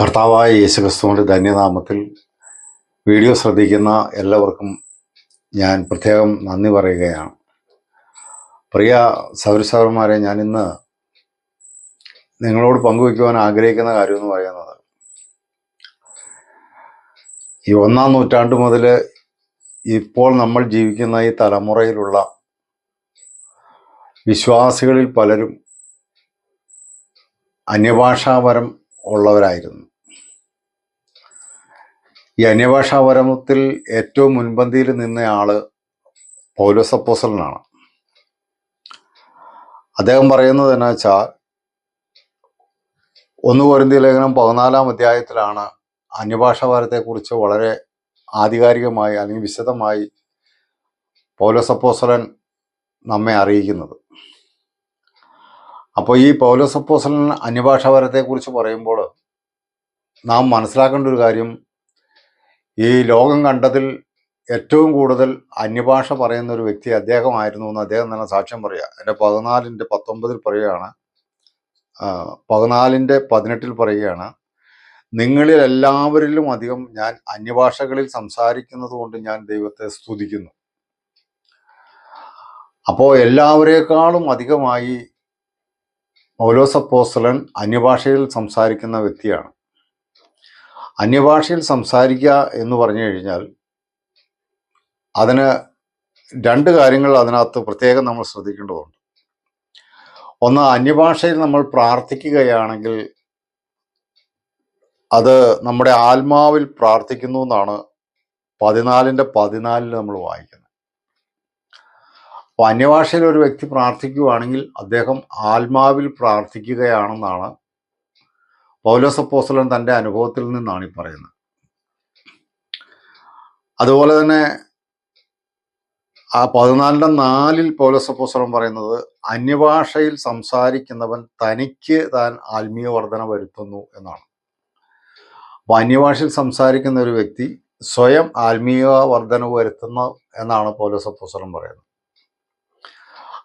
കർത്താവായ യേശുക്രിസ്തുവിന്റെ ധന്യനാമത്തിൽ വീഡിയോ ശ്രദ്ധിക്കുന്ന എല്ലാവർക്കും ഞാൻ പ്രത്യേകം നന്ദി പറയുകയാണ്. പ്രിയ സൗരസൗരന്മാരെ ഞാൻ ഇന്ന് നിങ്ങളോട് പങ്കുവയ്ക്കുവാൻ ആഗ്രഹിക്കുന്ന കാര്യം എന്ന് പറയുന്നത് ഈ ഒന്നാം നൂറ്റാണ്ട് മുതൽ ഇപ്പോൾ നമ്മൾ ജീവിക്കുന്ന ഈ തലമുറയിലുള്ള വിശ്വാസികളിൽ പലരും അന്യഭാഷാപരം ഉള്ളവരായിരുന്നു. ഈ അന്യഭാഷാപരമത്തിൽ ഏറ്റവും മുൻപന്തിയിൽ നിന്ന ആൾ പൗലോസ് അപ്പോസലിനാണ് അദ്ദേഹം പറയുന്നത് എന്നാ വെച്ചാൽ ഒന്ന് പൊരുന്തി ലേഖനം പതിനാലാം അധ്യായത്തിലാണ് അന്യഭാഷാപരത്തെക്കുറിച്ച് വളരെ ആധികാരികമായി അല്ലെങ്കിൽ വിശദമായി പൗലോസപ്പോസലൻ നമ്മെ അറിയിക്കുന്നത്. അപ്പോൾ ഈ പൗലോസപ്പോസലൻ അന്യഭാഷാപരത്തെക്കുറിച്ച് പറയുമ്പോൾ നാം മനസ്സിലാക്കേണ്ട ഒരു കാര്യം ഈ ലോകം കണ്ടതിൽ ഏറ്റവും കൂടുതൽ അന്യഭാഷ പറയുന്ന ഒരു വ്യക്തി അദ്ദേഹമായിരുന്നു എന്ന് അദ്ദേഹം തന്നെ സാക്ഷ്യം പറയുക എന്റെ പതിനാലിന്റെ പത്തൊമ്പതിൽ പറയുകയാണ്. പതിനാലിന്റെ പതിനെട്ടിൽ പറയുകയാണ്. നിങ്ങളിൽ എല്ലാവരിലും അധികം ഞാൻ അന്യഭാഷകളിൽ സംസാരിക്കുന്നത് കൊണ്ട് ഞാൻ ദൈവത്തെ സ്തുതിക്കുന്നു. അപ്പോൾ എല്ലാവരേക്കാളും അധികമായി മൗലോസപ്പോസ്റ്റലൻ അന്യഭാഷയിൽ സംസാരിക്കുന്ന വ്യക്തിയാണ്. അന്യഭാഷയിൽ സംസാരിക്കുക എന്ന് പറഞ്ഞു കഴിഞ്ഞാൽ അതിന് രണ്ട് കാര്യങ്ങൾ അതിനകത്ത് പ്രത്യേകം നമ്മൾ ശ്രദ്ധിക്കേണ്ടതുണ്ട്. ഒന്ന് അന്യഭാഷയിൽ നമ്മൾ പ്രാർത്ഥിക്കുകയാണെങ്കിൽ അത് നമ്മുടെ ആത്മാവിൽ പ്രാർത്ഥിക്കുന്നു എന്നാണ് പതിനാലിന്റെ പതിനാലിൽ നമ്മൾ വായിക്കുന്നത്. അപ്പോൾ അന്യഭാഷയിൽ ഒരു വ്യക്തി പ്രാർത്ഥിക്കുകയാണെങ്കിൽ അദ്ദേഹം ആത്മാവിൽ പ്രാർത്ഥിക്കുകയാണെന്നാണ് പൗലോസപ്പോസ്തലൻ തന്റെ അനുഭവത്തിൽ നിന്നാണ് ഈ പറയുന്നത്. അതുപോലെ തന്നെ ആ പതിനാലിന്റെ നാലിൽ പൗലോസപ്പോസ്തലൻ പറയുന്നത് അന്യഭാഷയിൽ സംസാരിക്കുന്നവൻ തനിക്ക് താൻ ആത്മീയ വർധന വരുത്തുന്നു എന്നാണ്. അപ്പോൾ അന്യഭാഷയിൽ സംസാരിക്കുന്ന ഒരു വ്യക്തി സ്വയം ആത്മീയ വർധന വരുത്തുന്നു എന്നാണ് പൗലോസപ്പോസ്തലൻ പറയുന്നത്.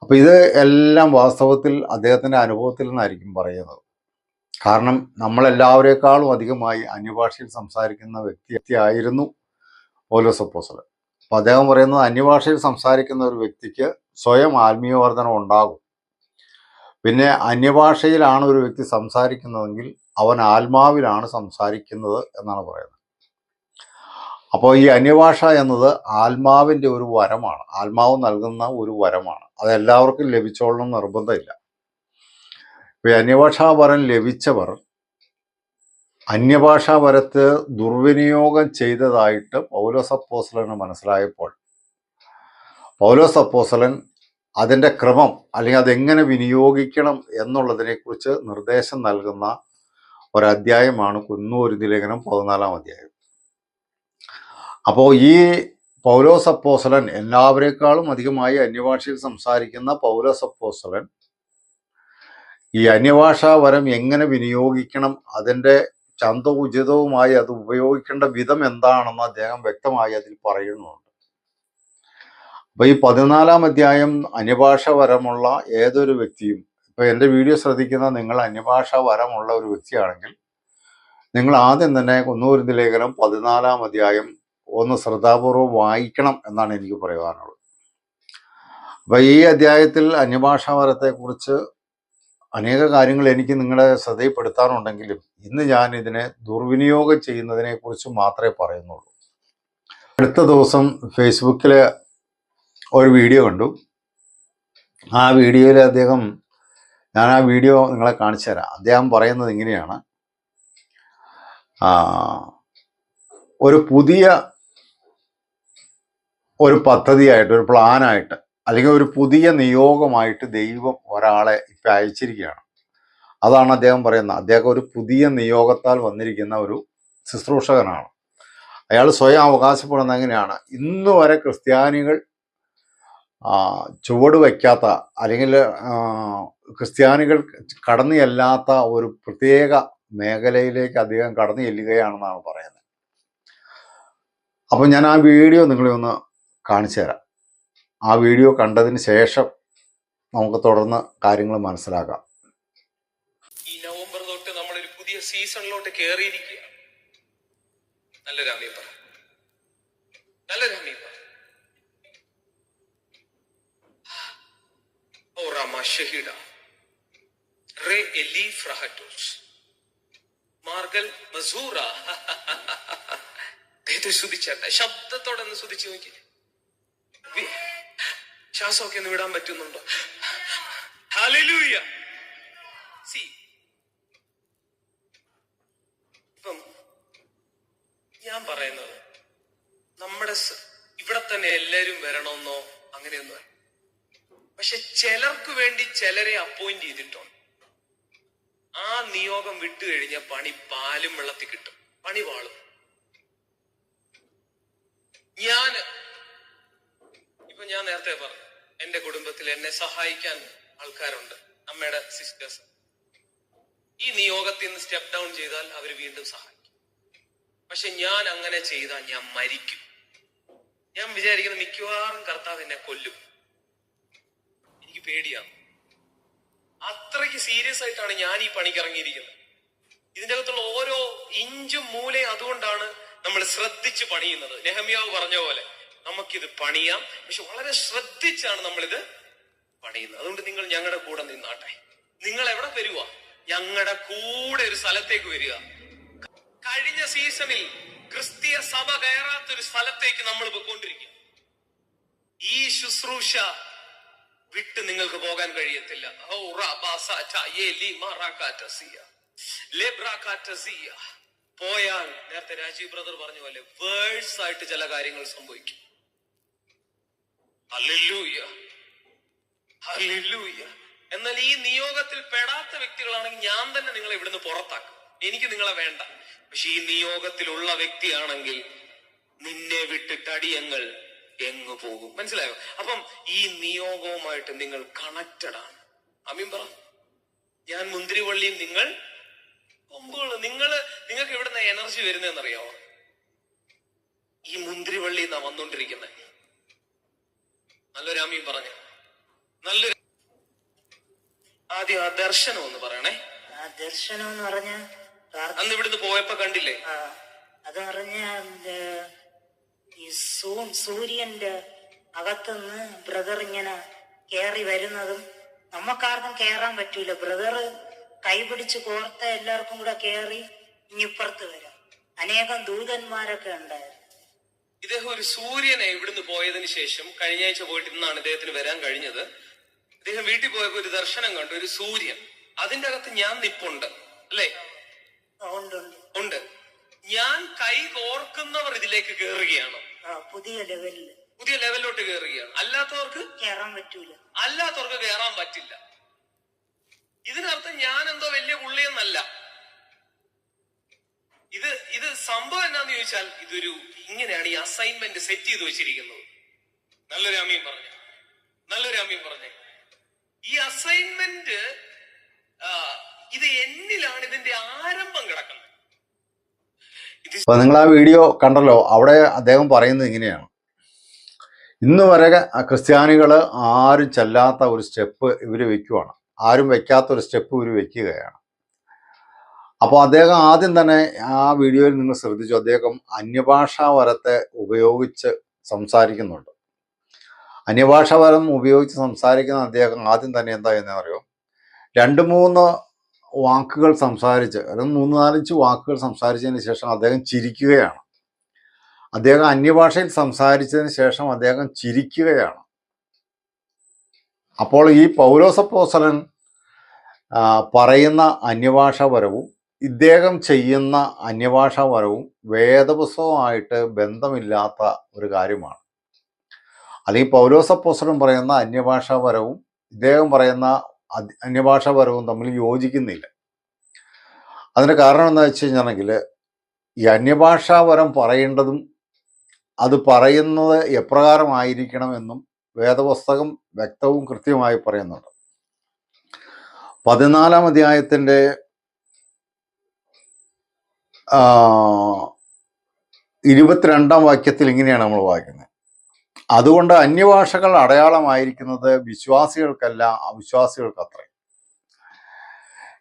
അപ്പോൾ ഇത് എല്ലാം വാസ്തവത്തിൽ അദ്ദേഹത്തിന്റെ അനുഭവത്തിൽ നിന്നായിരിക്കും പറയുന്നത്. കാരണം നമ്മളെല്ലാവരേക്കാളും അധികമായി അന്യഭാഷയിൽ സംസാരിക്കുന്ന വ്യക്തി വ്യക്തിയായിരുന്നു സപ്പോസർ അപ്പോൾ അദ്ദേഹം പറയുന്നത് അന്യഭാഷയിൽ സംസാരിക്കുന്ന ഒരു വ്യക്തിക്ക് സ്വയം ആത്മീയവർദ്ധനം ഉണ്ടാകും. പിന്നെ അന്യഭാഷയിലാണ് ഒരു വ്യക്തി സംസാരിക്കുന്നതെങ്കിൽ അവൻ ആത്മാവിലാണ് സംസാരിക്കുന്നത് എന്നാണ് പറയുന്നത്. അപ്പോൾ ഈ അന്യഭാഷ എന്നത് ആത്മാവിന്റെ ഒരു വരമാണ്. ആത്മാവ് നൽകുന്ന ഒരു വരമാണ്. അത് എല്ലാവർക്കും ലഭിച്ചോളണം നിർബന്ധമില്ല. അന്യഭാഷാപരം ലഭിച്ചവർ അന്യഭാഷാവരത്ത് ദുർവിനിയോഗം ചെയ്തതായിട്ട് പൗലോസ് അപ്പോസ്തലന് മനസ്സിലായപ്പോൾ പൗലോസ് അപ്പോസ്തലൻ അതിന്റെ ക്രമം അല്ലെങ്കിൽ അതെങ്ങനെ വിനിയോഗിക്കണം എന്നുള്ളതിനെക്കുറിച്ച് നിർദ്ദേശം നൽകുന്ന ഒരധ്യായമാണ് കുന്നൂരുതി ലേഖനം പതിനാലാം അധ്യായം. അപ്പോൾ ഈ പൗലോസ് അപ്പോസ്തലൻ എല്ലാവരെക്കാളും അധികമായി അന്യഭാഷയിൽ സംസാരിക്കുന്ന പൗലോസ് അപ്പോസ്തലൻ ഈ അന്യഭാഷാ വരം എങ്ങനെ വിനിയോഗിക്കണം അതിന്റെ ചന്തോചിതവുമായി അത് ഉപയോഗിക്കേണ്ട വിധം എന്താണെന്ന് അദ്ദേഹം വ്യക്തമായി അതിൽ പറയുന്നുണ്ട്. അപ്പോൾ ഈ പതിനാലാം അധ്യായം അന്യഭാഷ വരമുള്ള ഏതൊരു വ്യക്തിയും ഇപ്പോൾ എന്റെ വീഡിയോ ശ്രദ്ധിക്കുന്ന നിങ്ങൾ അന്യഭാഷ വരമുള്ള ഒരു വ്യക്തിയാണെങ്കിൽ നിങ്ങൾ ആദ്യം തന്നെ കുന്നൂരി ലേഖനം പതിനാലാം അധ്യായം ഒന്ന് ശ്രദ്ധാപൂർവം വായിക്കണം എന്നാണ് എനിക്ക് പറയാനുള്ളത്. അപ്പോൾ ഈ അധ്യായത്തിൽ അന്യഭാഷാ വരത്തെക്കുറിച്ച് അനേക കാര്യങ്ങൾ എനിക്ക് നിങ്ങളെ ശ്രദ്ധയിൽപ്പെടുത്താറുണ്ടെങ്കിലും ഇന്ന് ഞാൻ ഇതിനെ ദുർവിനിയോഗം ചെയ്യുന്നതിനെ കുറിച്ച് മാത്രമേ പറയുന്നുള്ളൂ. അടുത്ത ദിവസം ഫേസ്ബുക്കിൽ ഒരു വീഡിയോ കണ്ടു. ആ വീഡിയോയിൽ അദ്ദേഹം ഞാൻ ആ വീഡിയോ നിങ്ങളെ കാണിച്ചു തരാം. അദ്ദേഹം പറയുന്നത് ഇങ്ങനെയാണ്. ഒരു പുതിയ ഒരു പദ്ധതിയായിട്ട് ഒരു പ്ലാനായിട്ട് അല്ലെങ്കിൽ ഒരു പുതിയ നിയോഗമായിട്ട് ദൈവം ഒരാളെ ഇപ്പം അയച്ചിരിക്കുകയാണ്. അതാണ് അദ്ദേഹം പറയുന്നത്. അദ്ദേഹം ഒരു പുതിയ നിയോഗത്താൽ വന്നിരിക്കുന്ന ഒരു ശുശ്രൂഷകനാണ്. അയാൾ സ്വയം അവകാശപ്പെടുന്ന എങ്ങനെയാണ്? ഇന്ന് വരെ ക്രിസ്ത്യാനികൾ ചുവട് വയ്ക്കാത്ത അല്ലെങ്കിൽ ക്രിസ്ത്യാനികൾ കടന്നു ചെല്ലാത്ത ഒരു പ്രത്യേക മേഖലയിലേക്ക് അദ്ദേഹം കടന്നു ചെല്ലുകയാണെന്നാണ് പറയുന്നത്. അപ്പം ഞാൻ ആ വീഡിയോ നിങ്ങളെ ഒന്ന് കാണിച്ചു തരാം ആ വീഡിയോ കണ്ടതിന് ശേഷം നമുക്ക് തുടർന്ന് കാര്യങ്ങൾ മനസ്സിലാക്കാം. ഈ നവംബർ തൊട്ട് നമ്മൾ ഒരു പുതിയ സീസണിലോട്ട് കയറിയിരിക്കുക നല്ല രാമീ പറ. നല്ല രാമീ പറ. ഓ മസൂറ. ശബ്ദത്തോടെ ഒന്ന് ശ്രുതിച്ചു നോക്കി ശ്വാസമൊക്കെ ഒന്ന് വിടാൻ പറ്റുന്നുണ്ടോ? ഹല്ലേലൂയ സി ഇപ്പം ഞാൻ പറയുന്നത് നമ്മുടെ ഇവിടെ തന്നെ എല്ലാരും വരണമെന്നോ അങ്ങനെയൊന്നും. പക്ഷെ ചിലർക്ക് വേണ്ടി ചിലരെ അപ്പോയിന്റ് ചെയ്തിട്ടുണ്ട്. ആ നിയോഗം വിട്ടു കഴിഞ്ഞാൽ പണി പാലും വെള്ളത്തിൽ കിട്ടും. പണി വാളും. ഞാൻ ഇപ്പൊ ഞാൻ നേരത്തെ പറഞ്ഞു എന്റെ കുടുംബത്തിൽ എന്നെ സഹായിക്കാൻ ആൾക്കാരുണ്ട്. അമ്മയുടെ സിസ്റ്റേഴ്സ് ഈ നിയോഗത്തിൽ നിന്ന് സ്റ്റെപ്പ് ഡൗൺ ചെയ്താൽ അവർ വീണ്ടും സഹായിക്കും. പക്ഷെ ഞാൻ അങ്ങനെ ചെയ്താൽ ഞാൻ മരിക്കും. ഞാൻ വിചാരിക്കുന്നത് മിക്കവാറും കർത്താവ് എന്നെ കൊല്ലും. എനിക്ക് പേടിയാണ്. അത്രയ്ക്ക് സീരിയസ് ആയിട്ടാണ് ഞാൻ ഈ പണിക്ക് ഇറങ്ങിയിരിക്കുന്നത്. ഇതിന്റെ അകത്തുള്ള ഓരോ ഇഞ്ചും മൂലയും അതുകൊണ്ടാണ് നമ്മൾ ശ്രദ്ധിച്ച് പണിയുന്നത്. നെഹമ്യാവ് പറഞ്ഞ പോലെ നമുക്കിത് പണിയാം. പക്ഷെ വളരെ ശ്രദ്ധിച്ചാണ് നമ്മളിത് പണിയുന്നത്. അതുകൊണ്ട് നിങ്ങൾ ഞങ്ങളുടെ കൂടെ നിന്നാട്ടെ. നിങ്ങൾ എവിടെ വരുക ഞങ്ങളുടെ കൂടെ ഒരു സ്ഥലത്തേക്ക് വരിക. കഴിഞ്ഞ സീസണിൽ ക്രിസ്തീയ സഭ കയറാത്ത ഒരു സ്ഥലത്തേക്ക് നമ്മൾ പോയിക്കൊണ്ടിരിക്കുക. ഈ ശുശ്രൂഷ വിട്ട് നിങ്ങൾക്ക് പോകാൻ കഴിയത്തില്ല. പോയാൽ നേരത്തെ രാജീവ് ബ്രദർ പറഞ്ഞ പോലെ വേഴ്സ് ആയിട്ട് ചില കാര്യങ്ങൾ സംഭവിക്കും. എന്നാൽ ഈ നിയോഗത്തിൽ പെടാത്ത വ്യക്തികളാണെങ്കിൽ ഞാൻ തന്നെ നിങ്ങളെ ഇവിടുന്ന് പുറത്താക്കും. എനിക്ക് നിങ്ങളെ വേണ്ട. പക്ഷെ ഈ നിയോഗത്തിലുള്ള വ്യക്തിയാണെങ്കിൽ നിന്നെ വിട്ടിട്ട് അടിയങ്ങൾ എങ്ങു പോകും? മനസ്സിലായോ? അപ്പം ഈ നിയോഗവുമായിട്ട് നിങ്ങൾ കണക്റ്റഡ് ആണ്. അമീൻ പറ. ഞാൻ മുന്തിരിവള്ളിയും നിങ്ങൾ കൊമ്പുകൾ. നിങ്ങൾ നിങ്ങൾക്ക് എവിടുന്ന എനർജി വരുന്നതെന്നറിയാമോ ഈ മുന്തിരിവള്ളി എന്നാ വന്നോണ്ടിരിക്കുന്നത് നല്ലൊരു അമീൻ പറഞ്ഞു. നല്ലൊരു ആദ്യം ആ ദർശനം ഒന്ന് പറയണേ. ആ ദർശനം എന്ന് പറഞ്ഞ അന്ന് ഇവിടുന്ന് പോയപ്പോ കണ്ടില്ലേ? അത് പറഞ്ഞ ഈ സൂര്യന്റെ അകത്തുനിന്ന് ബ്രദർ ഇങ്ങനെ കേറി വരുന്നതും നമുക്കാർക്കും കേറാൻ പറ്റൂല. ബ്രദർ കൈപിടിച്ച് കോർത്ത എല്ലാവർക്കും കൂടെ കേറി ഇനിപ്പുറത്ത് വരാം. അനേകം ദൂതന്മാരൊക്കെ ഉണ്ടായിരുന്നു. ഇദ്ദേഹം ഒരു സൂര്യനെ ഇവിടുന്ന് പോയതിന് ശേഷം കഴിഞ്ഞ ആഴ്ച പോയിട്ട് ഇന്നാണ് ഇദ്ദേഹത്തിന് വരാൻ കഴിഞ്ഞത്. ഇദ്ദേഹം വീട്ടിൽ പോയപ്പോ ഒരു ദർശനം കണ്ടു ഒരു സൂര്യൻ. അതിന്റെ അകത്ത് ഞാൻ നിപ്പുണ്ട് അല്ലേ? ഉണ്ട് ഞാൻ കൈ കോർക്കുന്നവർ ഇതിലേക്ക് കയറുകയാണ് പുതിയ ലെവലിൽ പുതിയ ലെവലിലോട്ട് കയറുകയാണ് അല്ലാത്തവർക്ക് കേറാൻ പറ്റൂല. അല്ലാത്തവർക്ക് കയറാൻ പറ്റില്ല. ഇതിനർത്ഥം ഞാൻ എന്തോ വലിയ പുള്ളിയെന്നല്ല. ഇത് ഇത് സംഭവം എന്നാന്ന് ചോദിച്ചാൽ ഇതൊരു ഇങ്ങനെയാണ് ഈ അസൈൻമെന്റ് സെറ്റ് ചെയ്ത് വെച്ചിരിക്കുന്നത്. നല്ലൊരു അമ്മയും പറഞ്ഞു. നല്ലൊരു അമ്മയും പറഞ്ഞു. ഈ അസൈൻമെന്റ് ഇത് എന്നിലാണ് ഇതിന്റെ ആരംഭം കിടക്കുന്നത്. അപ്പൊ നിങ്ങൾ ആ വീഡിയോ കണ്ടല്ലോ അവിടെ അദ്ദേഹം പറയുന്നത് ഇങ്ങനെയാണ്. ഇന്ന് വരെ ക്രിസ്ത്യാനികൾ ആരും ചെല്ലാത്ത ഒരു സ്റ്റെപ്പ് ഇവർ വെക്കുവാണ്. ആരും വെക്കാത്ത ഒരു സ്റ്റെപ്പ് ഇവർ വെക്കുകയാണ്. അപ്പോൾ അദ്ദേഹം ആദ്യം തന്നെ ആ വീഡിയോയിൽ നിങ്ങൾ ശ്രദ്ധിച്ചു. അദ്ദേഹം അന്യഭാഷാ വരത്തെ ഉപയോഗിച്ച് സംസാരിക്കുന്നുണ്ട്. അന്യഭാഷാ വരം ഉപയോഗിച്ച് സംസാരിക്കുന്ന അദ്ദേഹം ആദ്യം തന്നെ എന്താ എന്ന് അറിയോ? രണ്ട് മൂന്ന് വാക്കുകൾ സംസാരിച്ച് അല്ലെങ്കിൽ മൂന്ന് നാലഞ്ച് വാക്കുകൾ സംസാരിച്ചതിന് ശേഷം അദ്ദേഹം ചിരിക്കുകയാണ്. അദ്ദേഹം അന്യഭാഷയിൽ സംസാരിച്ചതിന് ശേഷം അദ്ദേഹം ചിരിക്കുകയാണ്. അപ്പോൾ ഈ പൗലോസപ്പോസലൻ ആ, പറയുന്ന അന്യഭാഷാപരവും ഇദ്ദേഹം ചെയ്യുന്ന അന്യഭാഷാപരവും വേദപുസ്തകമായിട്ട് ബന്ധമില്ലാത്ത ഒരു കാര്യമാണ്. അല്ലെങ്കിൽ പൗരോസപ്പോസ്റ്ററും പറയുന്ന അന്യഭാഷാപരവും ഇദ്ദേഹം പറയുന്ന അന്യഭാഷാപരവും തമ്മിൽ യോജിക്കുന്നില്ല. അതിന് കാരണം എന്താ വെച്ച് കഴിഞ്ഞാണെങ്കിൽ ഈ അന്യഭാഷാപരം പറയേണ്ടതും അത് പറയുന്നത് എപ്രകാരമായിരിക്കണമെന്നും വേദപുസ്തകം വ്യക്തവും കൃത്യമായി പറയുന്നുണ്ട്. പതിനാലാം അധ്യായത്തിന്റെ ഇരുപത്തിരണ്ടാം വാക്യത്തിൽ ഇങ്ങനെയാണ് നമ്മൾ വായിക്കുന്നത്. അതുകൊണ്ട് അന്യഭാഷകൾ അടയാളമായിരിക്കുന്നത് വിശ്വാസികൾക്കല്ല അവിശ്വാസികൾക്കത്രേ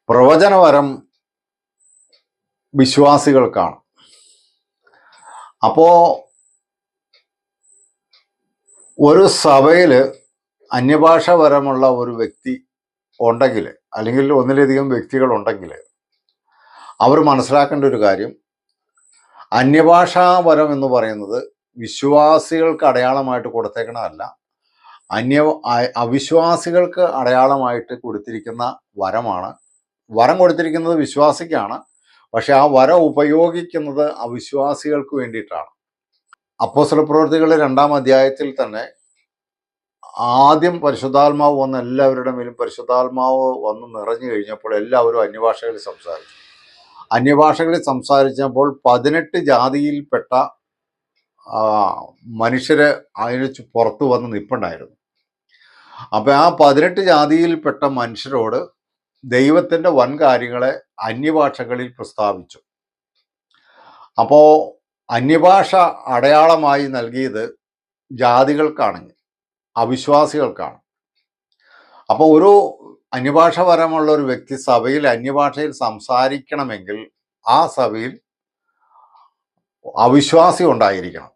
പ്രവചനവരം വിശ്വാസികൾക്കാണ്. അപ്പോ ഒരു സഭയിൽ അന്യഭാഷാപരമുള്ള ഒരു വ്യക്തി ഉണ്ടെങ്കിൽ അല്ലെങ്കിൽ ഒന്നിലധികം വ്യക്തികൾ ഉണ്ടെങ്കിൽ അവർ മനസ്സിലാക്കേണ്ട ഒരു കാര്യം. അന്യഭാഷാപരം എന്ന് പറയുന്നത് വിശ്വാസികൾക്ക് അടയാളമായിട്ട് കൊടുത്തേക്കണതല്ല. അന്യ അവിശ്വാസികൾക്ക് അടയാളമായിട്ട് കൊടുത്തിരിക്കുന്ന വരമാണ്. വരം കൊടുത്തിരിക്കുന്നത് വിശ്വാസിക്കാണ്. പക്ഷെ ആ വരം ഉപയോഗിക്കുന്നത് അവിശ്വാസികൾക്ക് വേണ്ടിയിട്ടാണ്. അപ്പോസ്തല പ്രവൃത്തികളുടെ രണ്ടാം അധ്യായത്തിൽ തന്നെ ആദ്യം പരിശുദ്ധാത്മാവ് വന്ന് എല്ലാവരുടെ മേലും പരിശുദ്ധാത്മാവ് വന്ന് നിറഞ്ഞു കഴിഞ്ഞപ്പോൾ എല്ലാവരും അന്യഭാഷകളിൽ സംസാരിച്ചു. അന്യഭാഷകളിൽ സംസാരിച്ചപ്പോൾ പതിനെട്ട് ജാതിയിൽപ്പെട്ട ആ, മനുഷ്യര് അതിന് പുറത്തു വന്ന് നിപ്പുണ്ടായിരുന്നു. അപ്പം ആ പതിനെട്ട് ജാതിയിൽപ്പെട്ട മനുഷ്യരോട് ദൈവത്തിന്റെ വൻ കാര്യങ്ങളെ അന്യഭാഷകളിൽ പ്രസ്താവിച്ചു. അപ്പോൾ അന്യഭാഷ അടയാളമായി നൽകിയത് ജാതികൾക്കാണെങ്കിൽ അവിശ്വാസികൾക്കാണ്. അപ്പോൾ ഒരു അന്യഭാഷപരമുള്ള ഒരു വ്യക്തി സഭയിൽ അന്യഭാഷയിൽ സംസാരിക്കണമെങ്കിൽ ആ സഭയിൽ അവിശ്വാസി ഉണ്ടായിരിക്കണം.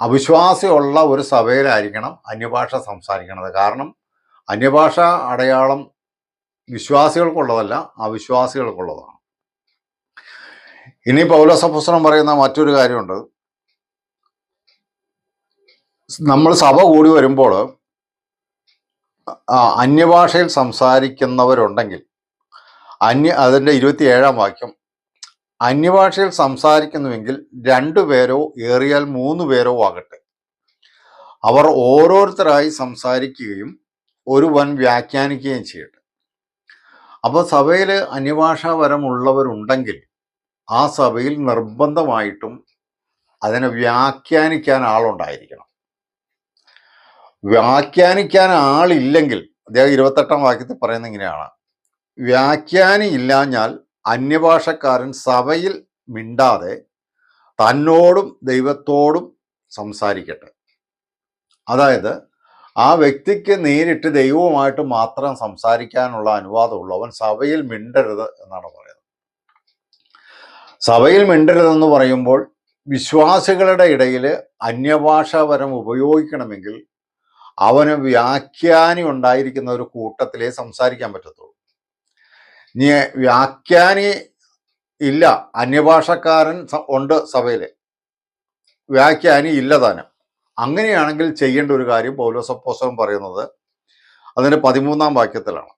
അവിശ്വാസിയുള്ള ഒരു സഭയിലായിരിക്കണം അന്യഭാഷ സംസാരിക്കുന്നത്. കാരണം അന്യഭാഷ അടയാളം വിശ്വാസികൾക്കുള്ളതല്ല അവിശ്വാസികൾക്കുള്ളതാണ്. ഇനി പൗലോസപുസ്തകം പറയുന്ന മറ്റൊരു കാര്യമുണ്ട്. നമ്മൾ സഭ കൂടി വരുമ്പോൾ അന്യഭാഷയിൽ സംസാരിക്കുന്നവരുണ്ടെങ്കിൽ അന്യ അതിന്റെ ഇരുപത്തിയേഴാം വാക്യം അന്യഭാഷയിൽ സംസാരിക്കുന്നുവെങ്കിൽ രണ്ടു പേരോ ഏറിയാൽ മൂന്ന് പേരോ ആകട്ടെ. അവർ ഓരോരുത്തരായി സംസാരിക്കുകയും ഒരുവൻ വ്യാഖ്യാനിക്കുകയും ചെയ്യട്ടെ. അപ്പോൾ സഭയിൽ അന്യഭാഷാപരമുള്ളവരുണ്ടെങ്കിൽ ആ സഭയിൽ നിർബന്ധമായിട്ടും അതിനെ വ്യാഖ്യാനിക്കാൻ ആളുണ്ടായിരിക്കണം. വ്യാഖ്യാനിക്കാൻ ആളില്ലെങ്കിൽ അദ്ദേഹം ഇരുപത്തെട്ടാം വാക്യത്തിൽ പറയുന്ന ഇങ്ങനെയാണ്. വ്യാഖ്യാനി ഇല്ലാഞ്ഞാൽ അന്യഭാഷക്കാരൻ സഭയിൽ മിണ്ടാതെ തന്നോടും ദൈവത്തോടും സംസാരിക്കട്ടെ. അതായത് ആ വ്യക്തിക്ക് നേരിട്ട് ദൈവവുമായിട്ട് മാത്രം സംസാരിക്കാനുള്ള അനുവാദമുള്ളവൻ സഭയിൽ മിണ്ടരുത് എന്നാണ് പറയുന്നത്. സഭയിൽ മിണ്ടരുതെന്ന് പറയുമ്പോൾ വിശ്വാസികളുടെ ഇടയിൽ അന്യഭാഷാപരം ഉപയോഗിക്കണമെങ്കിൽ അവന് വ്യാഖ്യാനി ഉണ്ടായിരിക്കുന്ന ഒരു കൂട്ടത്തിലേ സംസാരിക്കാൻ പറ്റത്തുള്ളൂ. നീ വ്യാഖ്യാനി ഇല്ല. അന്യഭാഷക്കാരൻ ഉണ്ട് സഭയിൽ. വ്യാഖ്യാനി ഇല്ല താനും. അങ്ങനെയാണെങ്കിൽ ചെയ്യേണ്ട ഒരു കാര്യം പൗലോസപ്പോസം പറയുന്നത് അതിന്റെ പതിമൂന്നാം വാക്യത്തിലാണ്.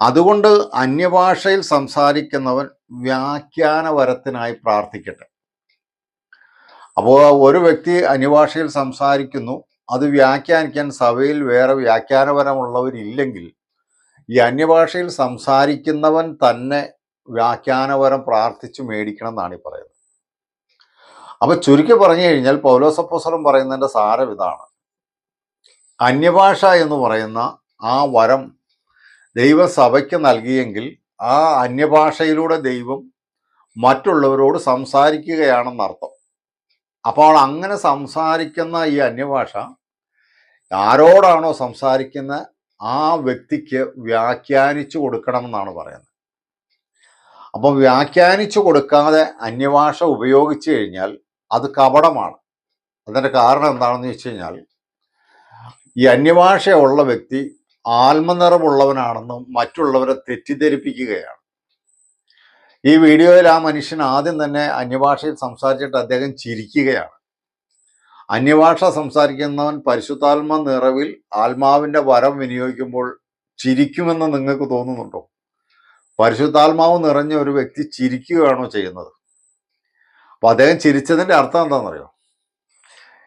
അതുകൊണ്ട് അന്യഭാഷയിൽ സംസാരിക്കുന്നവൻ വ്യാഖ്യാനവരത്തിനായി പ്രാർത്ഥിക്കട്ടെ. അപ്പോൾ ഒരു വ്യക്തി അന്യഭാഷയിൽ സംസാരിക്കുന്നു അത് വ്യാഖ്യാനിക്കാൻ സഭയിൽ വേറെ വ്യാഖ്യാനപരമുള്ളവരില്ലെങ്കിൽ ഈ അന്യഭാഷയിൽ സംസാരിക്കുന്നവൻ തന്നെ വ്യാഖ്യാനപരം പ്രാർത്ഥിച്ചു മേടിക്കണം എന്നാണ് ഈ പറയുന്നത്. അപ്പൊ ചുരുക്കി പറഞ്ഞു കഴിഞ്ഞാൽ പൗലോസപ്പോസലം പറയുന്നതിന്റെ സാരം ഇതാണ്. അന്യഭാഷ എന്ന് പറയുന്ന ആ വരം ദൈവസഭയ്ക്ക് നൽകിയെങ്കിൽ ആ അന്യഭാഷയിലൂടെ ദൈവം മറ്റുള്ളവരോട് സംസാരിക്കുകയാണെന്നർത്ഥം. അപ്പോൾ അങ്ങനെ സംസാരിക്കുന്ന ഈ അന്യഭാഷ ആരോടാണോ സംസാരിക്കുന്ന ആ വ്യക്തിക്ക് വ്യാഖ്യാനിച്ചു കൊടുക്കണമെന്നാണ് പറയുന്നത്. അപ്പം വ്യാഖ്യാനിച്ചു കൊടുക്കാതെ അന്യഭാഷ ഉപയോഗിച്ചു കഴിഞ്ഞാൽ അത് കപടമാണ്. അതിന്റെ കാരണം എന്താണെന്ന് വെച്ച് കഴിഞ്ഞാൽ ഈ അന്യഭാഷയുള്ള വ്യക്തി ആത്മനിറമുള്ളവനാണെന്നും മറ്റുള്ളവരെ തെറ്റിദ്ധരിപ്പിക്കുകയാണ്. ഈ വീഡിയോയിൽ ആ മനുഷ്യൻ ആദ്യം തന്നെ അന്യഭാഷയിൽ സംസാരിച്ചിട്ട് അദ്ദേഹം ചിരിക്കുകയാണ്. അന്യഭാഷ സംസാരിക്കുന്നവൻ പരിശുദ്ധാത്മ നിറവിൽ ആത്മാവിന്റെ വരം വിനിയോഗിക്കുമ്പോൾ ചിരിക്കുമെന്ന് നിങ്ങൾക്ക് തോന്നുന്നുണ്ടോ? പരിശുദ്ധാത്മാവ് നിറഞ്ഞ ഒരു വ്യക്തി ചിരിക്കുകയാണോ ചെയ്യുന്നത്? അപ്പൊ അദ്ദേഹം ചിരിച്ചതിന്റെ അർത്ഥം എന്താണെന്നറിയോ?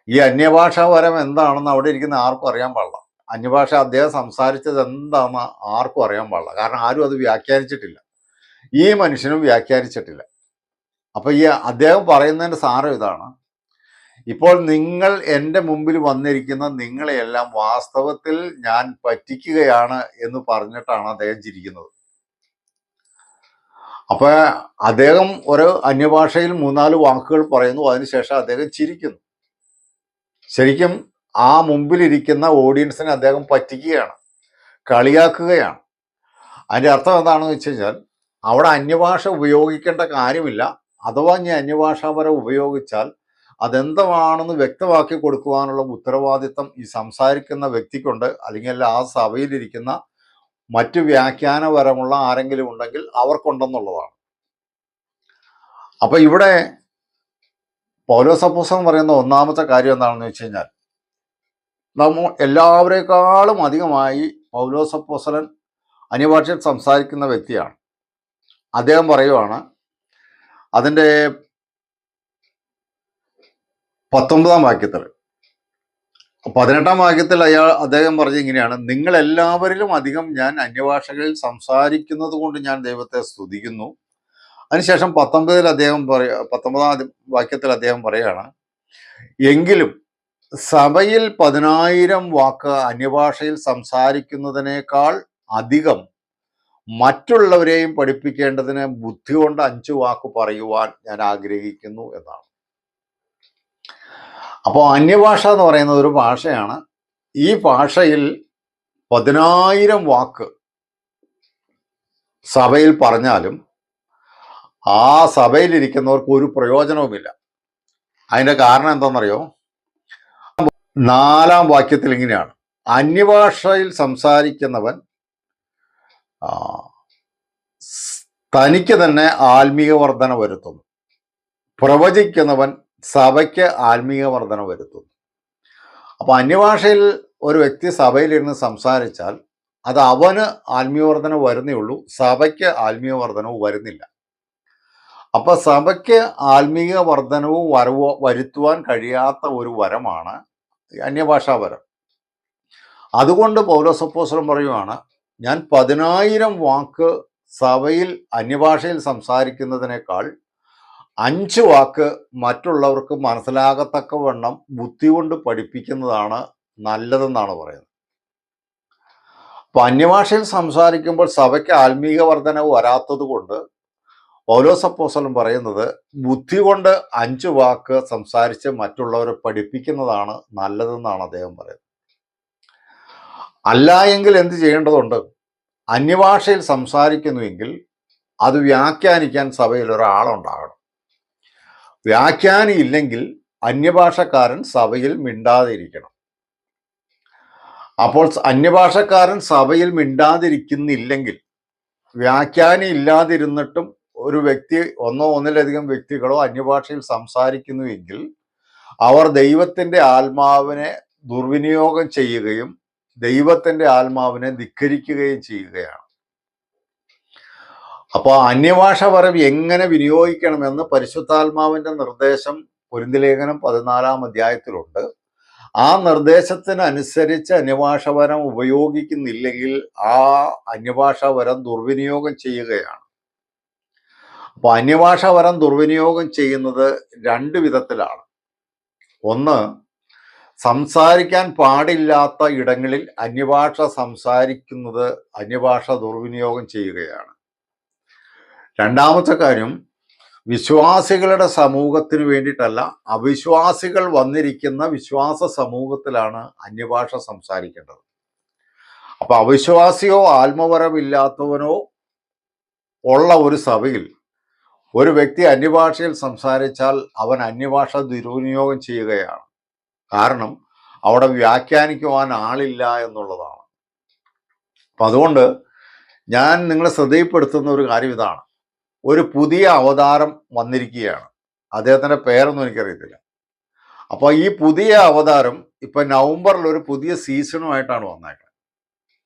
ഈ അന്യഭാഷാ വരം എന്താണെന്ന് അവിടെ ഇരിക്കുന്ന ആർക്കും അറിയാൻ പാടില്ല. അന്യഭാഷ അദ്ദേഹം സംസാരിച്ചത് എന്താണെന്ന് ആർക്കും അറിയാൻ പാടില്ല. കാരണം ആരും അത് വ്യാഖ്യാനിച്ചിട്ടില്ല. ഈ മനുഷ്യനും വ്യാഖ്യാനിച്ചിട്ടില്ല. അപ്പൊ ഈ അദ്ദേഹം പറയുന്നതിന്റെ സാരം ഇതാണ്. ഇപ്പോൾ നിങ്ങൾ എന്റെ മുമ്പിൽ വന്നിരിക്കുന്ന നിങ്ങളെയെല്ലാം വാസ്തവത്തിൽ ഞാൻ പറ്റിക്കുകയാണ് എന്ന് പറഞ്ഞിട്ടാണ് അദ്ദേഹം ചിരിക്കുന്നത്. അപ്പൊ അദ്ദേഹം ഒരു അന്യഭാഷയിൽ മൂന്നാൽ വാക്കുകൾ പറയുന്നു. അതിനുശേഷം അദ്ദേഹം ചിരിക്കുന്നു. ശരിക്കും ആ മുമ്പിലിരിക്കുന്ന ഓഡിയൻസിനെ അദ്ദേഹം പറ്റിക്കുകയാണ് കളിയാക്കുകയാണ്. അതിന്റെ അർത്ഥം എന്താണെന്ന് വെച്ച് കഴിഞ്ഞാൽ അവിടെ അന്യഭാഷ ഉപയോഗിക്കേണ്ട കാര്യമില്ല. അഥവാ ഞാൻ അന്യഭാഷാപരം ഉപയോഗിച്ചാൽ അതെന്താണെന്ന് വ്യക്തമാക്കി കൊടുക്കുവാനുള്ള ഉത്തരവാദിത്തം ഈ സംസാരിക്കുന്ന വ്യക്തിക്കുണ്ട്. അല്ലെങ്കിൽ ആ സഭയിലിരിക്കുന്ന മറ്റ് വ്യാഖ്യാനപരമുള്ള ആരെങ്കിലും ഉണ്ടെങ്കിൽ അവർക്കുണ്ടെന്നുള്ളതാണ്. അപ്പൊ ഇവിടെ പൗലോസപ്പോസം പറയുന്ന ഒന്നാമത്തെ കാര്യം എന്താണെന്ന് വെച്ച് കഴിഞ്ഞാൽ നമ്മ എല്ലാവരെക്കാളും അധികമായി പൗലോസപ്പോസലൻ അന്യഭാഷയിൽ സംസാരിക്കുന്ന വ്യക്തിയാണ്. അദ്ദേഹം പറയുവാണ് അതിന്റെ പത്തൊമ്പതാം വാക്യത്തിൽ. പതിനെട്ടാം വാക്യത്തിൽ അയാൾ അദ്ദേഹം പറഞ്ഞ ഇങ്ങനെയാണ് നിങ്ങൾ എല്ലാവരിലും അധികം ഞാൻ അന്യഭാഷകളിൽ സംസാരിക്കുന്നത് കൊണ്ട് ഞാൻ ദൈവത്തെ സ്തുതിക്കുന്നു. അതിനുശേഷം പത്തൊമ്പതിൽ അദ്ദേഹം പറയ പത്തൊമ്പതാം വാക്യത്തിൽ അദ്ദേഹം പറയാണ് എങ്കിലും സഭയിൽ പതിനായിരം വാക്ക് അന്യഭാഷയിൽ സംസാരിക്കുന്നതിനേക്കാൾ അധികം മറ്റുള്ളവരെയും പഠിപ്പിക്കേണ്ടതിന് ബുദ്ധി കൊണ്ട് അഞ്ചു വാക്ക് പറയുവാൻ ഞാൻ ആഗ്രഹിക്കുന്നു എന്നാണ്. അപ്പോൾ അന്യഭാഷ എന്ന് പറയുന്നത് ഒരു ഭാഷയാണ്. ഈ ഭാഷയിൽ പതിനായിരം വാക്ക് സഭയിൽ പറഞ്ഞാലും ആ സഭയിലിരിക്കുന്നവർക്ക് ഒരു പ്രയോജനവുമില്ല. അതിന്റെ കാരണം എന്താണെന്നറിയോ? നാലാം വാക്യത്തിൽ ഇങ്ങനെയാണ്. അന്യഭാഷയിൽ സംസാരിക്കുന്നവൻ തനിക്ക് തന്നെ ആത്മീയവർദ്ധന വരുത്തുന്നു. പ്രവചിക്കുന്നവൻ സഭയ്ക്ക് ആത്മീയ വർധന വരുത്തും അപ്പോൾ അന്യഭാഷയിൽ ഒരു വ്യക്തി സഭയിലിരുന്ന് സംസാരിച്ചാൽ അത് അവന് ആത്മീയവർദ്ധന വരുന്നേ ഉള്ളൂ സഭയ്ക്ക് ആത്മീയ വർധനവും വരുന്നില്ല. അപ്പോൾ സഭയ്ക്ക് ആത്മീയ വർധനവും വരവോ വരുത്തുവാൻ കഴിയാത്ത ഒരു വരമാണ് അന്യഭാഷാപരം അതുകൊണ്ട് പൗരസപ്പോസറും പറയുവാണ് ഞാൻ പതിനായിരം വാക്ക് സഭയിൽ അന്യഭാഷയിൽ സംസാരിക്കുന്നതിനേക്കാൾ അഞ്ച് വാക്ക് മറ്റുള്ളവർക്ക് മനസ്സിലാകത്തക്ക മനസ്സിലാകത്തക്കവണ്ണം ബുദ്ധി കൊണ്ട് പഠിപ്പിക്കുന്നതാണ് നല്ലതെന്നാണ് പറയുന്നത്. അപ്പൊ അന്യഭാഷയിൽ സംസാരിക്കുമ്പോൾ സഭയ്ക്ക് ആത്മീക വർധന വരാത്തത് കൊണ്ട് ഓരോ സപ്പോസലും പറയുന്നത് ബുദ്ധി കൊണ്ട് അഞ്ച് വാക്ക് സംസാരിച്ച് മറ്റുള്ളവരെ പഠിപ്പിക്കുന്നതാണ് നല്ലതെന്നാണ് അദ്ദേഹം പറയുന്നത്. അല്ല എങ്കിൽ എന്ത് ചെയ്യേണ്ടതുണ്ട്? അന്യഭാഷയിൽ സംസാരിക്കുന്നുവെങ്കിൽ അത് വ്യാഖ്യാനിക്കാൻ സഭയിൽ ഒരാളുണ്ടാകണം. വ്യാഖ്യാനി ഇല്ലെങ്കിൽ അന്യഭാഷക്കാരൻ സഭയിൽ മിണ്ടാതിരിക്കണം. അപ്പോൾ അന്യഭാഷക്കാരൻ സഭയിൽ മിണ്ടാതിരിക്കുന്നില്ലെങ്കിൽ വ്യാഖ്യാനി ഇല്ലാതിരുന്നിട്ടും ഒരു വ്യക്തി ഒന്നോ ഒന്നിലധികം വ്യക്തികളോ അന്യഭാഷയിൽ സംസാരിക്കുന്നുവെങ്കിൽ അവർ ദൈവത്തിന്റെ ആത്മാവിനെ ദുർവിനിയോഗം ചെയ്യുകയും ദൈവത്തിന്റെ ആത്മാവിനെ ധിക്കരിക്കുകയും ചെയ്യുകയാണ്. അപ്പോൾ അന്യഭാഷ വരവ് എങ്ങനെ വിനിയോഗിക്കണമെന്ന് പരിശുദ്ധാത്മാവിന്റെ നിർദ്ദേശം പൊരുന്തിലേഖനം പതിനാലാം അധ്യായത്തിലുണ്ട്. ആ നിർദ്ദേശത്തിനനുസരിച്ച് അന്യഭാഷ വരം ഉപയോഗിക്കുന്നില്ലെങ്കിൽ ആ അന്യഭാഷ വരം ദുർവിനിയോഗം ചെയ്യുകയാണ്. അപ്പോൾ അപ്പൊ അന്യഭാഷാപരം ദുർവിനിയോഗം ചെയ്യുന്നത് രണ്ട് വിധത്തിലാണ്. ഒന്ന് സംസാരിക്കാൻ പാടില്ലാത്ത ഇടങ്ങളിൽ അന്യഭാഷ സംസാരിക്കുന്നത് അന്യഭാഷ ദുർവിനിയോഗം ചെയ്യുകയാണ്. രണ്ടാമത്തെ കാര്യം വിശ്വാസികളുടെ സമൂഹത്തിന് വേണ്ടിയിട്ടല്ല അവിശ്വാസികൾ വന്നിരിക്കുന്ന വിശ്വാസ സമൂഹത്തിലാണ് അന്യഭാഷ സംസാരിക്കേണ്ടത്. അപ്പൊ അവിശ്വാസിയോ ആത്മപരമില്ലാത്തവനോ ഉള്ള ഒരു സഭയിൽ ഒരു വ്യക്തി അന്യഭാഷയിൽ സംസാരിച്ചാൽ അവൻ അന്യഭാഷ ദുരുപയോഗം ചെയ്യുകയാണ്. കാരണം അവിടെ വ്യാഖ്യാനിക്കുവാൻ ആളില്ല എന്നുള്ളതാണ്. അപ്പം അതുകൊണ്ട് ഞാൻ നിങ്ങളെ ശ്രദ്ധയിൽപ്പെടുത്തുന്ന ഒരു കാര്യം ഇതാണ്. ഒരു പുതിയ അവതാരം വന്നിരിക്കുകയാണ്. അദ്ദേഹത്തിന്റെ പേരൊന്നും എനിക്കറിയത്തില്ല. അപ്പോൾ ഈ പുതിയ അവതാരം ഇപ്പം നവംബറിൽ ഒരു പുതിയ സീസണുമായിട്ടാണ് വന്നേക്കുന്നത്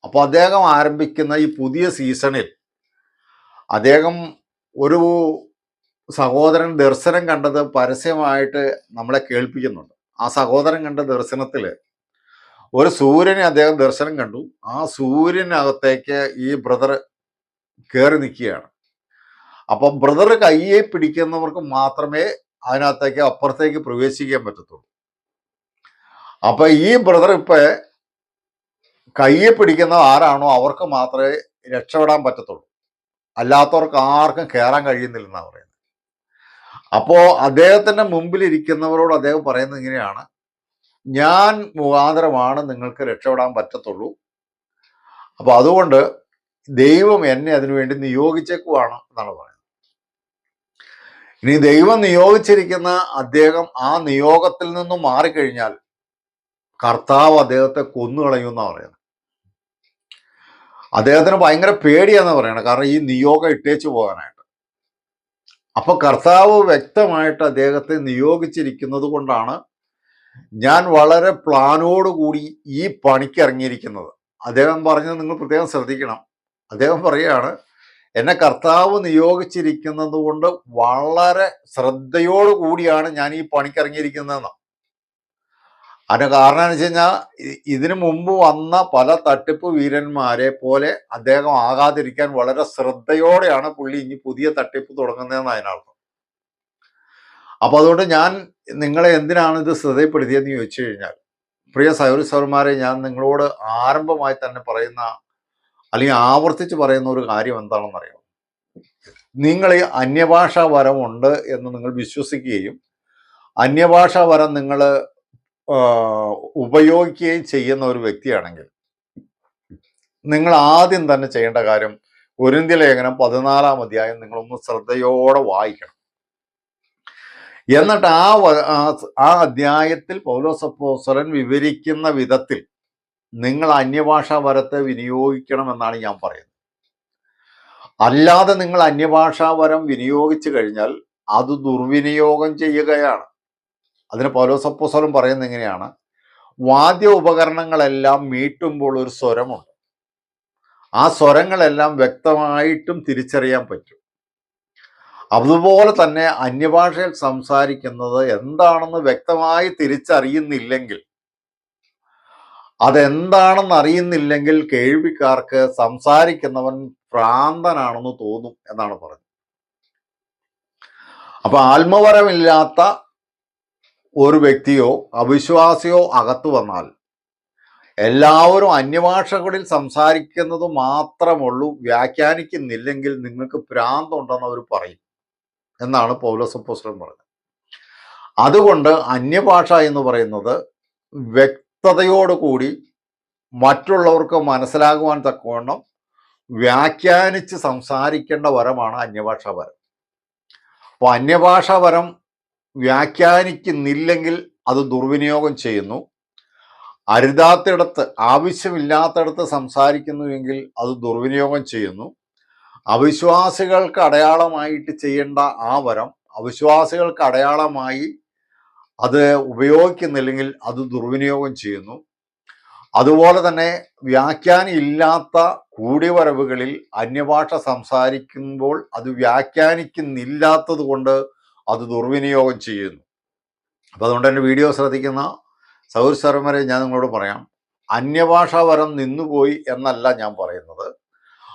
അപ്പോൾ അദ്ദേഹം ആരംഭിക്കുന്ന ഈ പുതിയ സീസണിൽ അദ്ദേഹം ഒരു സഹോദരൻ ദർശനം കണ്ടത് പരസ്യമായിട്ട് നമ്മളെ കേൾപ്പിക്കുന്നുണ്ട്. ആ സഹോദരൻ കണ്ട ദർശനത്തിൽ ഒരു സൂര്യനെ അദ്ദേഹം ദർശനം കണ്ടു. ആ സൂര്യനകത്തേക്ക് ഈ ബ്രദർ കയറി നിൽക്കുകയാണ്. അപ്പം ബ്രദർ കയ്യെ പിടിക്കുന്നവർക്ക് മാത്രമേ അതിനകത്തേക്ക് അപ്പുറത്തേക്ക് പ്രവേശിക്കാൻ പറ്റത്തുള്ളൂ. അപ്പൊ ഈ ബ്രദർ ഇപ്പോ കയ്യെ പിടിക്കുന്ന ആരാണോ അവർക്ക് മാത്രമേ രക്ഷപ്പെടാൻ പറ്റത്തുള്ളൂ. അല്ലാത്തവർക്ക് ആർക്കും കയറാൻ കഴിയുന്നില്ലെന്നാണ് പറയുന്നത്. അപ്പോ അദ്ദേഹത്തിന്റെ മുമ്പിൽ ഇരിക്കുന്നവരോട് അദ്ദേഹം പറയുന്നത് ഇങ്ങനെയാണ്. ഞാൻ മുഖാന്തരമാണ് നിങ്ങൾക്ക് രക്ഷപ്പെടാൻ പറ്റത്തുള്ളൂ. അപ്പൊ അതുകൊണ്ട് ദൈവം എന്നെ അതിനുവേണ്ടി നിയോഗിച്ചേക്കുവാണ് എന്നാണ് പറയുന്നത്. ഇനി ദൈവം നിയോഗിച്ചിരിക്കുന്ന അദ്ദേഹം ആ നിയോഗത്തിൽ നിന്നും മാറിക്കഴിഞ്ഞാൽ കർത്താവ് അദ്ദേഹത്തെ കൊന്നുകളയുമെന്നാണ് പറയുന്നത്. അദ്ദേഹത്തിന് ഭയങ്കര പേടിയാന്ന് പറയണത്. കാരണം ഈ നിയോഗം ഇട്ടേച്ചു പോകാനായിട്ട്. അപ്പൊ കർത്താവ് വ്യക്തമായിട്ട് അദ്ദേഹത്തെ നിയോഗിച്ചിരിക്കുന്നത് കൊണ്ടാണ് ഞാൻ വളരെ പ്ലാനോടുകൂടി ഈ പണിക്ക് ഇറങ്ങിയിരിക്കുന്നത്. അദ്ദേഹം പറഞ്ഞത് നിങ്ങൾ പ്രത്യേകം ശ്രദ്ധിക്കണം. അദ്ദേഹം പറയുകയാണ് എന്നെ കർത്താവ് നിയോഗിച്ചിരിക്കുന്നത് കൊണ്ട് വളരെ ശ്രദ്ധയോടു കൂടിയാണ് ഞാൻ ഈ പണിക്കിറങ്ങിയിരിക്കുന്നതെന്ന്. അതിന് കാരണം എന്ന് വെച്ച് കഴിഞ്ഞാൽ ഇതിനു മുമ്പ് വന്ന പല തട്ടിപ്പ് വീരന്മാരെ പോലെ അദ്ദേഹം ആകാതിരിക്കാൻ വളരെ ശ്രദ്ധയോടെയാണ് പുള്ളി ഇനി പുതിയ തട്ടിപ്പ് തുടങ്ങുന്നതെന്ന് അതിനർത്ഥം. അപ്പൊ അതുകൊണ്ട് ഞാൻ നിങ്ങളെ എന്തിനാണ് ഇത് ശ്രദ്ധയപ്പെടുത്തിയെന്ന് ചോദിച്ചു കഴിഞ്ഞാൽ പ്രിയ സൗരസൗരന്മാരെ ഞാൻ നിങ്ങളോട് ആരംഭമായി തന്നെ പറയുന്ന അല്ലെങ്കിൽ ആവർത്തിച്ച് പറയുന്ന ഒരു കാര്യം എന്താണെന്ന് അറിയാം നിങ്ങൾ ഈ അന്യഭാഷാ വരമുണ്ട് എന്ന് നിങ്ങൾ വിശ്വസിക്കുകയും അന്യഭാഷാ വരം നിങ്ങൾ ഉപയോഗിക്കുകയും ചെയ്യുന്ന ഒരു വ്യക്തിയാണെങ്കിൽ നിങ്ങൾ ആദ്യം തന്നെ ചെയ്യേണ്ട കാര്യം കുരിന്തി ലേഖനം പതിനാലാം അധ്യായം നിങ്ങളൊന്ന് ശ്രദ്ധയോടെ വായിക്കണം. എന്നിട്ട് ആ- ആ അധ്യായത്തിൽ പൗലോസപ്പോസ്വരൻ വിവരിക്കുന്ന വിധത്തിൽ നിങ്ങൾ അന്യഭാഷാ വരത്തെ വിനിയോഗിക്കണമെന്നാണ് ഞാൻ പറയുന്നത്. അല്ലാതെ നിങ്ങൾ അന്യഭാഷാ വരം വിനിയോഗിച്ചു കഴിഞ്ഞാൽ അത് ദുർവിനിയോഗം ചെയ്യുകയാണ്. അതിന് പൗലോസപ്പോസലൻ പറയുന്നത് എങ്ങനെയാണ് വാദ്യ ഉപകരണങ്ങളെല്ലാം മീട്ടുമ്പോൾ ഒരു സ്വരമുണ്ട്. ആ സ്വരങ്ങളെല്ലാം വ്യക്തമായിട്ടും തിരിച്ചറിയാൻ പറ്റും. അതുപോലെ തന്നെ അന്യഭാഷയിൽ സംസാരിക്കുന്നത് എന്താണെന്ന് വ്യക്തമായി തിരിച്ചറിയുന്നില്ലെങ്കിൽ അതെന്താണെന്ന് അറിയുന്നില്ലെങ്കിൽ കേൾവിക്കാർക്ക് സംസാരിക്കുന്നവൻ ഭ്രാന്തനാണെന്ന് തോന്നും എന്നാണ് പറഞ്ഞത്. അപ്പൊ ആത്മവരമില്ലാത്ത ഒരു വ്യക്തിയോ അവിശ്വാസിയോ അകത്തു വന്നാൽ എല്ലാവരും അന്യഭാഷകളിൽ സംസാരിക്കുന്നത് മാത്രമുള്ളൂ വ്യാഖ്യാനിക്കുന്നില്ലെങ്കിൽ നിങ്ങൾക്ക് ഭ്രാന്തുണ്ടെന്ന് അവർ പറയും എന്നാണ് പൗലോസപ്പോസ്ലം പറഞ്ഞത്. അതുകൊണ്ട് അന്യഭാഷ എന്ന് പറയുന്നത് വ്യക്തതയോടുകൂടി മറ്റുള്ളവർക്ക് മനസ്സിലാകുവാൻ തക്കവണ്ണം വ്യാഖ്യാനിച്ച് സംസാരിക്കേണ്ട വരമാണ് അന്യഭാഷാ വരം. അപ്പോൾ അന്യഭാഷാ വരം വ്യാഖ്യാനിക്കുന്നില്ലെങ്കിൽ അത് ദുർവിനിയോഗം ചെയ്യുന്നു. അരുതാത്തിടത്ത് ആവശ്യമില്ലാത്തിടത്ത് സംസാരിക്കുന്നുവെങ്കിൽ അത് ദുർവിനിയോഗം ചെയ്യുന്നു. അവിശ്വാസികൾക്ക് അടയാളമായിട്ട് ചെയ്യേണ്ട ആ വരം അവിശ്വാസികൾക്ക് അടയാളമായി അത് ഉപയോഗിക്കുന്നില്ലെങ്കിൽ അത് ദുർവിനിയോഗം ചെയ്യുന്നു. അതുപോലെ തന്നെ വ്യാഖ്യാനം ഇല്ലാത്ത കൂടിവരവുകളിൽ അന്യഭാഷ സംസാരിക്കുമ്പോൾ അത് വ്യാഖ്യാനിക്കുന്നില്ലാത്തത് കൊണ്ട് അത് ദുർവിനിയോഗം ചെയ്യുന്നു. അപ്പം അതുകൊണ്ട് തന്നെ വീഡിയോ ശ്രദ്ധിക്കുന്ന സൗരസർമരെ ഞാൻ നിങ്ങളോട് പറയാം. അന്യഭാഷാ വരം നിന്നുപോയി എന്നല്ല ഞാൻ പറയുന്നത്.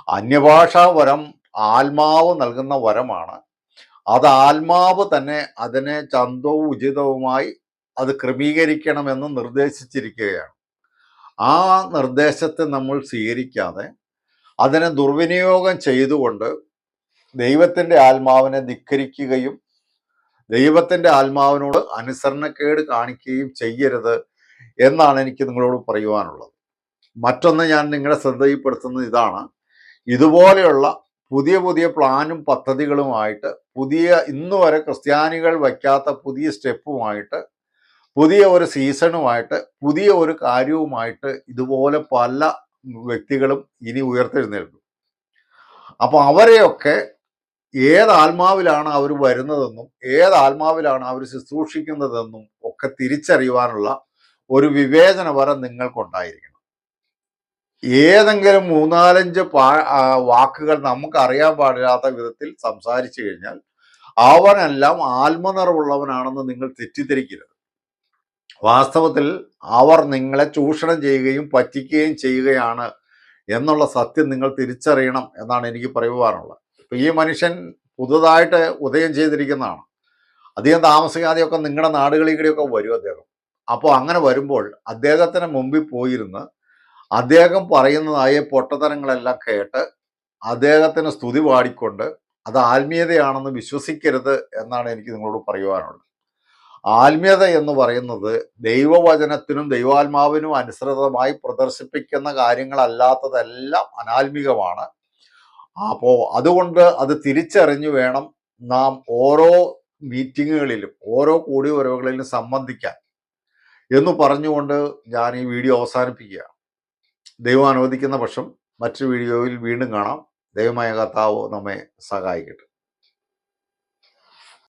അന്യഭാഷാ വരം ആത്മാവ് നൽകുന്ന വരമാണ്. അത് ആത്മാവ് തന്നെ അതിനെ ചന്തവും ഉചിതവുമായി അത് ക്രമീകരിക്കണമെന്ന് നിർദ്ദേശിച്ചിരിക്കുകയാണ്. ആ നിർദ്ദേശത്തെ നമ്മൾ സ്വീകരിക്കാതെ അതിനെ ദുർവിനിയോഗം ചെയ്തുകൊണ്ട് ദൈവത്തിന്റെ ആത്മാവിനെ ധിക്കരിക്കുകയും ദൈവത്തിന്റെ ആത്മാവിനോട് അനുസരണക്കേട് കാണിക്കുകയും ചെയ്യരുത് എന്നാണ് എനിക്ക് നിങ്ങളോട് പറയുവാനുള്ളത്. മറ്റൊന്ന് ഞാൻ നിങ്ങളെ ശ്രദ്ധയിൽപ്പെടുത്തുന്നത് ഇതാണ്. ഇതുപോലെയുള്ള പുതിയ പുതിയ പ്ലാനും പദ്ധതികളുമായിട്ട് പുതിയ ഇന്ന് വരെ ക്രിസ്ത്യാനികൾ വയ്ക്കാത്ത പുതിയ സ്റ്റെപ്പുമായിട്ട് പുതിയ ഒരു സീസണുമായിട്ട് പുതിയ ഒരു കാര്യവുമായിട്ട് ഇതുപോലെ പല വ്യക്തികളും ഇനി ഉയർത്തെഴുന്നേൽക്കും. അപ്പോൾ അവരെയൊക്കെ ഏത് ആത്മാവിലാണ് അവർ വരുന്നതെന്നും ഏത് ആത്മാവിലാണ് അവർ ശുശ്രൂഷിക്കുന്നതെന്നും ഒക്കെ തിരിച്ചറിയുവാനുള്ള ഒരു വിവേചന വരം നിങ്ങൾക്കുണ്ടായിരിക്കണം. ഏതെങ്കിലും മൂന്നാലഞ്ച് വാക്കുകൾ നമുക്ക് അറിയാൻ പാടില്ലാത്ത വിധത്തിൽ സംസാരിച്ചു കഴിഞ്ഞാൽ അവനെല്ലാം ആത്മനിറവുള്ളവനാണെന്ന് നിങ്ങൾ തെറ്റിദ്ധരിക്കരുത്. വാസ്തവത്തിൽ അവർ നിങ്ങളെ ചൂഷണം ചെയ്യുകയും പറ്റിക്കുകയും ചെയ്യുകയാണ് എന്നുള്ള സത്യം നിങ്ങൾ തിരിച്ചറിയണം എന്നാണ് എനിക്ക് പറയുവാനുള്ളത്. ഇപ്പൊ ഈ മനുഷ്യൻ പുതുതായിട്ട് ഉദയം ചെയ്തിരിക്കുന്നതാണ്. അധികം താമസിക്കാതെയൊക്കെ നിങ്ങളുടെ നാടുകളിൽ കൂടെയൊക്കെ വരും അദ്ദേഹം. അപ്പോൾ അങ്ങനെ വരുമ്പോൾ അദ്ദേഹത്തിന് മുമ്പിൽ പോയിരുന്ന് അദ്ദേഹം പറയുന്നതായ പൊട്ടത്തരങ്ങളെല്ലാം കേട്ട് അദ്ദേഹത്തിന് സ്തുതി പാടിക്കൊണ്ട് അത് ആത്മീയതയാണെന്ന് വിശ്വസിക്കരുത് എന്നാണ് എനിക്ക് നിങ്ങളോട് പറയുവാനുള്ളത്. ആത്മീയത എന്ന് പറയുന്നത് ദൈവവചനത്തിനും ദൈവാത്മാവിനും അനുസൃതമായി പ്രദർശിപ്പിക്കുന്ന കാര്യങ്ങളല്ലാത്തതെല്ലാം അനാത്മികമാണ്. അപ്പോൾ അതുകൊണ്ട് അത് തിരിച്ചറിഞ്ഞു വേണം നാം ഓരോ മീറ്റിങ്ങുകളിലും ഓരോ കൂടിവരവുകളിലും സംബന്ധിക്കാൻ. എന്ന് പറഞ്ഞുകൊണ്ട് ഞാൻ ഈ വീഡിയോ അവസാനിപ്പിക്കുകയാണ്. ദൈവം അനുവദിക്കുന്ന പക്ഷം മറ്റൊരു വീഡിയോയിൽ വീണ്ടും കാണാം. ദൈവമായ കർത്താവ് നമ്മെ സഹായിക്കട്ടെ.